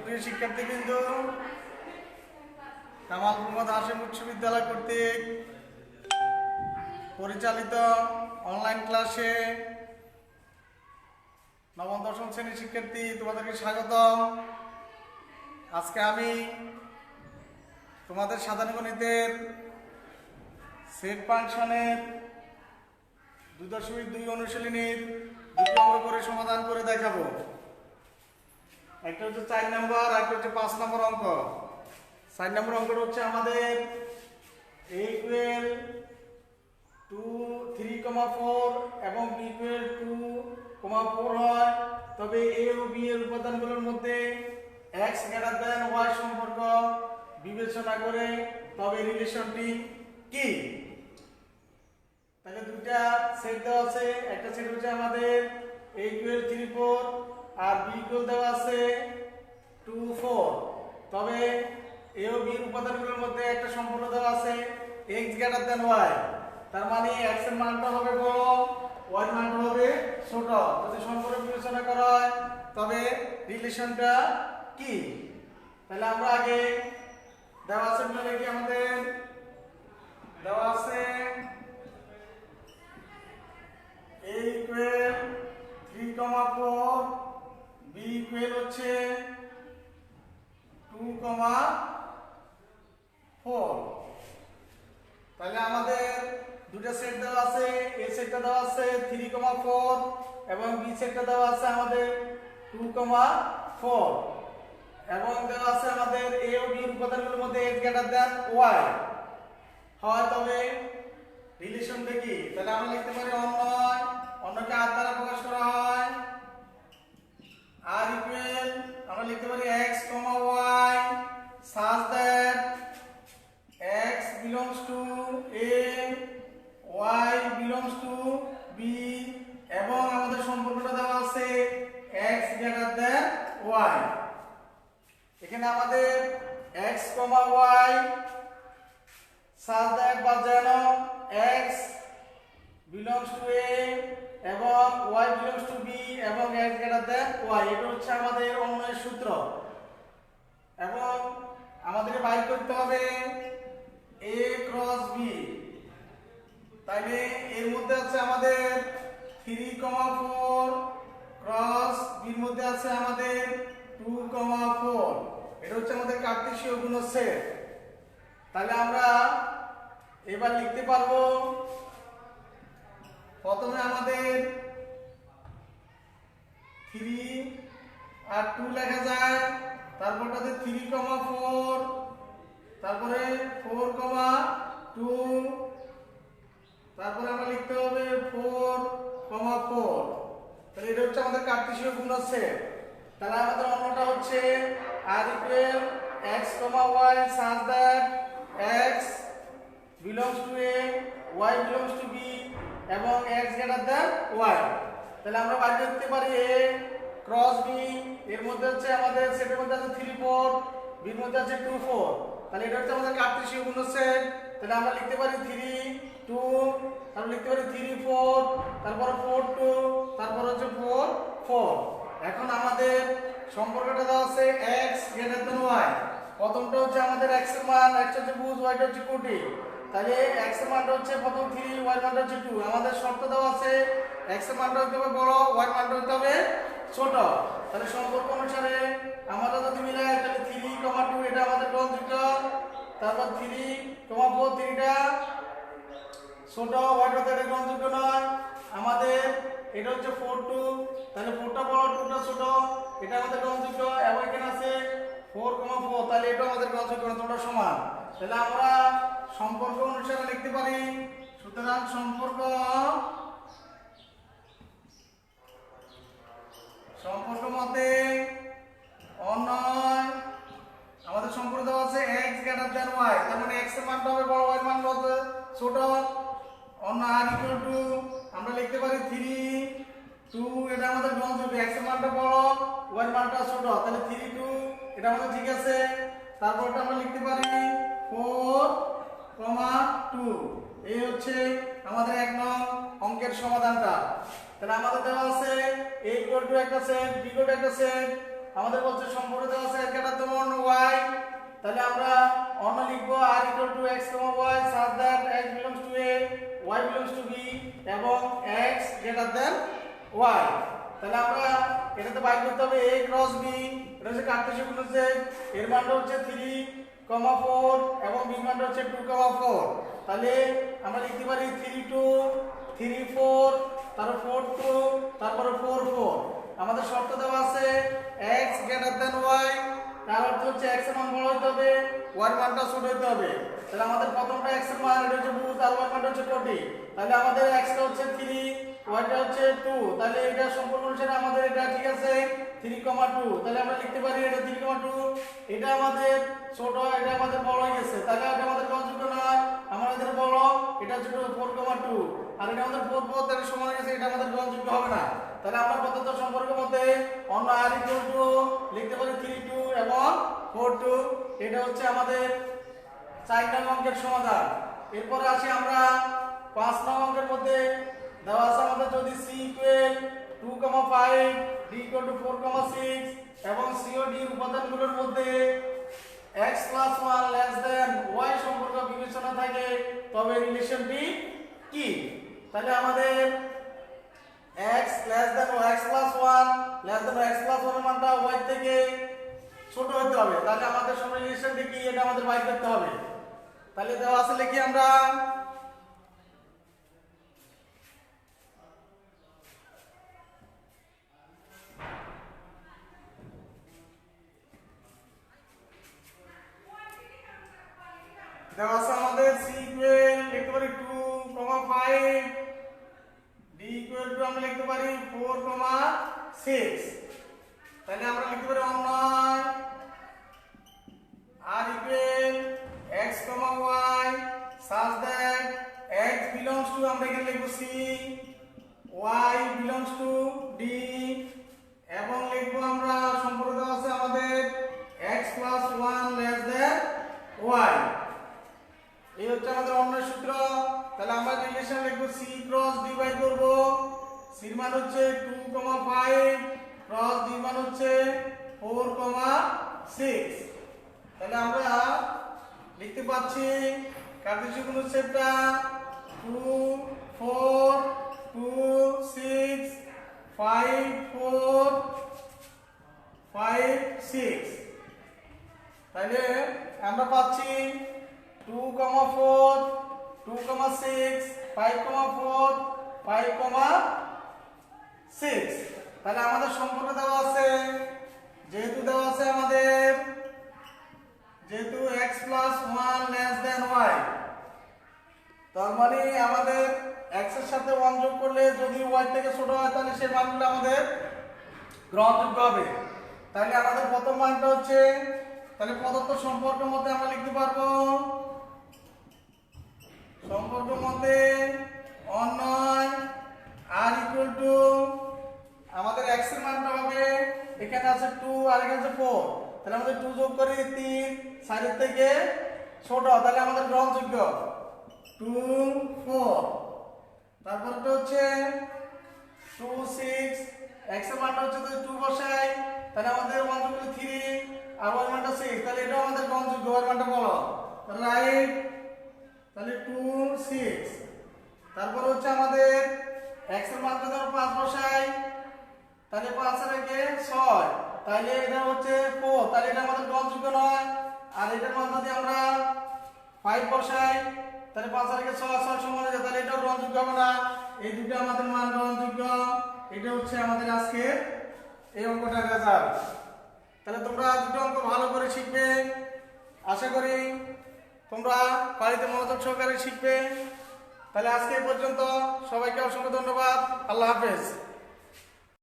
সুপ্রিয় শিক্ষার্থীবৃন্দ, কামাল মোহাম্মদ হাসিম উচ্চ বিদ্যালয় কর্তৃক পরিচালিত অনলাইন ক্লাসে নবম, দশম শ্রেণির শিক্ষার্থী, তোমাদেরকে স্বাগতম। আজকে আমি তোমাদের সাধারণ গণিতের সেট ফাংশনের দুই দশমিক দুই অনুশীলনীর দুটি করে সমাধান করে দেখাবো। একটা হচ্ছে চার নম্বর একটা হচ্ছে পাঁচ নম্বর অঙ্ক। চার নম্বর অঙ্কটা হচ্ছে আমাদের A equal to three comma four এবং B equal to comma four হয়। তবে এ ও বি এর উপাদানগুলোর মধ্যে এক্স গ্রেটার দেন ওয়াই সম্পর্ক বিবেচনা করে, তবে রিলেশনটি কি? তাহলে দুইটা সেট দেওয়া আছে। একটা সেট হচ্ছে আমাদের ইকুয়াল থ্রি ফোর আর b ইকুয়াল দেওয়া আছে টু ফোর তবে a ও এর উপাদানগুলোর মধ্যে একটা সম্পর্ক দেওয়া আছে x গ্রেটার দেন y তার মানে x এর মানটা হবে বড়, y এর মানটা হবে ছোট। যদি সম্পর্ক বিবেচনা করা হয়, তবে রিলেশনটা কি? তাহলে আমরা আগে দেওয়া আছে বলে কি আমাদের। দেওয়া আছে a equal 3 comma 4 b equal হচ্ছে 2 কমা 4 তাহলে আমাদের দুটো সেট দেওয়া আছে a সেটটা দেওয়া আছে 3 কমা 4 এবং b সেটটা দেওয়া আছে আমাদের 2 কমা 4 এবং দেওয়া আছে আমাদের a ও এর উপাদানগুলোর মধ্যে x গ্রেটার দেন y হয় তবে রিলেশনটা কি? তাহলে আমরা লিখতে পারি অন্যয়। অন্যকে আর দ্বারা প্রকাশ করা হয়। আর ইকুয়াল আমরা লিখতে পারি x y such that x belongs to a y belongs to b এবং আমাদের সম্পর্কটা দেওয়া আছে x greater than y এখানে আমাদের x y such that বা যেন x belongs to a এবং y belongs to b এবং x greater than y এটা হচ্ছে আমাদের অন্যের সূত্র। এবং আমাদের বাইর করতে হবে এ ক্রস বি তাইলে এর মধ্যে আছে আমাদের থ্রি কমা ফোর ক্রস বির মধ্যে আছে আমাদের টু কমা ফোর এটা হচ্ছে আমাদের কার্তেশীয় গুণ সেট তাহলে আমরা এবার লিখতে পারব, প্রথমে আমাদের থ্রি আর টু লেখা যায়। তারপরটাতে থ্রি কমা ফোর তারপরে ফোর কমা টু তারপরে আমরা লিখতে হবে ফোর কমা ফোর তাহলে এটা হচ্ছে আমাদের কার্তেশীয় গুণ সেট। তাহলে আমাদের অন্যটা হচ্ছে R equal x comma y such that x belongs to A y belongs to B এবং এক্স গ্রেটার দ্যান ওয়াই তাহলে আমরা বাইর করতে পারি এ ক্রস বি এর মধ্যে হচ্ছে আমাদের সেটের মধ্যে আছে থ্রি ফোর বির মধ্যে আছে টু ফোর তাহলে এটা হচ্ছে আমাদের কার্তেশীয় গুণ সেট তাহলে আমরা লিখতে পারি থ্রি টু তারপর লিখতে পারি থ্রি ফোর তারপর ফোর টু তারপর হচ্ছে ফোর ফোর এখন আমাদের সম্পর্কটা দেওয়া আছে এক্স গ্রেটার দ্যান ওয়াই প্রথমটা হচ্ছে আমাদের এক্সের মান এক্স হচ্ছে বুঝ ওয়াইটা হচ্ছে কোটি। তাহলে এক্সের মানটা হচ্ছে প্রথম থ্রি ওয়াই মানটা হচ্ছে টু আমাদের শর্ত দেওয়া আছে এক্সের মানটা হতে হবে বড় ওয়াই মানটা হতে হবে ছোট। তাহলে সম্পর্ক অনুসারে আমরা যদি মিলাই তাহলে থ্রি কমা টু এটা আমাদের গ্রহণযোগ্য তারপর থ্রি কমা 4 3টা ছোট ওয়াইটা তো এটা গ্রহণযোগ্য নয়। আমাদের এটা হচ্ছে 4 2 তাহলে ফোরটা বড় 2টা ছোট, এটা আমাদের গ্রহণযোগ্য এবং এখানে আছে ফোর কমা ফোর তাহলে এটা আমাদের গ্রহণযোগ্য না তোমরা সমান। তাহলে আমরা সম্পর্ক অনুসারে লিখতে পারি। সুতরাং সম্পর্ক মতে অনয় আমাদের সম্পর্ক দেওয়া আছে x গ্রেটার দ্যান y তার মানে x এর মানটা হবে বড় y এর মানটা হবে ছোট অন্য r ইকুয়াল টু আমরা লিখতে পারি 3 2 এটা আমাদের গ্রহণযোগ্য x এর মানটা বড় এর মানটা ছোট, তাহলে 3 2 এটা আমাদের ঠিক আছে। তারপরটা আমরা লিখতে পারি ফোর কমা টু এই হচ্ছে আমাদের এক নং অঙ্কের সমাধানটা। তাহলে আমাদের দেওয়া আছে a ইকুয়াল টু একটা সেট b ইকুয়াল একটা সেট আমাদের বলছে সম্পর্ক দেওয়া আছে এক একটা তোমার ওয়াই তাহলে আমরা অন্য লিখব R equal to x comma y such that x belongs to A y belongs to B এবং এক্স গ্রেটার দেন ওয়াই তাহলে আমরা এটাতে বাইর করতে হবে a ক্রস বি এটা হচ্ছে কার্টেসিয়ান গুণিতক এর মানটা হচ্ছে 3 কমা 4 এবং b মানটা হচ্ছে 2 কমা 4 তাহলে আমরা লিখতে পারি 3 2 3 4 তারপর 4 2 তারপর 4 4 আমাদের শর্ত দেওয়া আছে x গ্রেটার দেন y, তার অর্থ হচ্ছে x এর মান বড় হতে হবে এর মানটা ছোট হতে হবে। তাহলে আমাদের প্রথমটা x এর মান, এটা হচ্ছে বুঝ আর y এর মানটা হচ্ছে 40 তাহলে আমাদের x টা হচ্ছে 3 ওয়াইটা হচ্ছে 2 তাহলে এটা সম্পূর্ণ অনুসারে আমাদের এটা ঠিক আছে 3,2 তাহলে আমরা লিখতে পারি এটা 3,2 এটা আমাদের ছোট এটা আমাদের বড় হয়ে গেছে তাহলে এটা আমাদের গ্রহণযোগ্য না আমাদের বড় এটা হচ্ছে 4,2 আর এটা আমাদের 4 4 তাহলে সমান হয়ে গেছে এটা আমাদের গ্রহণযোগ্য হবে না তাহলে আমরা প্রদত্ত সম্পর্কের মধ্যে অন্য আর ইকুয়াল টু লিখতে পারি 3 2 এবং 4 2 এটা হচ্ছে আমাদের চার নং অঙ্কের সমাধান এরপরে আসি আমরা পাঁচ নং অঙ্কের মধ্যে দেওয়া আছে আমাদের যদি c equal 2,5 d equal to 4,6 এবং c ও d এর উপাদানগুলোর মধ্যে x 1 লেস দেন y সম্পর্ক বিবেচনা থাকে তবে রিলেশনটি কি? তাহলে আমাদের x less than x 1 less than x 1 এর মানটা y থেকে ছোট হতে হবে। তাহলে আমাদের সঙ্গে রিলেশনটি কি? এটা আমাদের বাইর করতে হবে। তাহলে দেওয়া আছে লিখি আমরা দেওয়া আছে আমাদের c ইকুয়াল লিখতে পারি 2 কমা 5 d ইকুয়াল টু আমরা লিখতে পারি 4 কমা 6 তাহলে আমরা লিখতে পারি অন্যয় r equal x comma y. Such that x belongs to আমরা এখানে লিখব c. Y belongs to d. এবং লিখব আমরা সম্পর্ক দেওয়া আছে আমাদের x 1 less than y. এই হচ্ছে আমাদের অন্য সূত্র। তাহলে আমরা রিলেশন লিখব সি ক্রস d বাই করব। এর মান হচ্ছে 2 5 ক্রস d মান হচ্ছে 4 6 তাহলে আমরা লিখতে পাচ্ছি কার্টেসিয়ান গুণিতকটা 2 4 2 6 5 4 5 6 তাহলে আমরা পাচ্ছি 2, 4, 2, 6, 5, 4, 5, 6 তাহলে আমাদের সম্পর্ক দেওয়া আছে। যেহেতু দেওয়া আছে আমাদের যেহেতু x 1 লেস দেন y তার মানে আমাদের x সাথে 1 যোগ করলে যদি y থেকে ছোট হয় তাহলে সেই মানগুলো আমাদের গ্রহণযোগ্য হবে। তাহলে আমাদের প্রথম মানটা হচ্ছে তাহলে প্রদত্ত সম্পর্কের মধ্যে আমরা লিখতে পারব, সম্পর্কের মধ্যে অন্যয় আর ইকুয়াল টু আমাদের x এর মানটা হবে, এখানে আছে 2 আর এখানে আছে 4 তাহলে আমাদের 2 যোগ করি 3 সাইডের থেকে ছোট, তাহলে আমাদের গ্রহণযোগ্য। 2 4 তারপরটা হচ্ছে 2 6 x এর মানটা হচ্ছে যদি 2 বসাই, তাহলে আমাদের 1 যোগ করলে 3 আর y মানটা 6 তাহলে এটাও আমাদের গ্রহণযোগ্য y মানটা বলো। রাইট তাহলে 2 6 তারপর হচ্ছে আমাদের x এর আমরা 5 বসাই, তাহলে পাঁচ আগে 6 তাহলে এটা হচ্ছে 4 তাহলে এটা আমাদের গ্রহণযোগ্য নয়। আর এটার মান যদি আমরা 5 বসাই, তাহলে পাঁচ আগে 6 6 সমান হয়ে যায়। তাহলে এটাও গ্রহণযোগ্য হবে না। এই দুটো আমাদের মান গ্রহণযোগ্য। এটা হচ্ছে আমাদের আজকে এই অঙ্কটার রেজাল্ট তাহলে তোমরা দুটো অঙ্ক ভালো করে শিখবে। আশা করি তোমরা বাড়িতে মনোযোগ সহকারে শিখবে। তাহলে আজকে পর্যন্ত সবাইকে অসংখ্য ধন্যবাদ। আল্লাহ হাফেজ।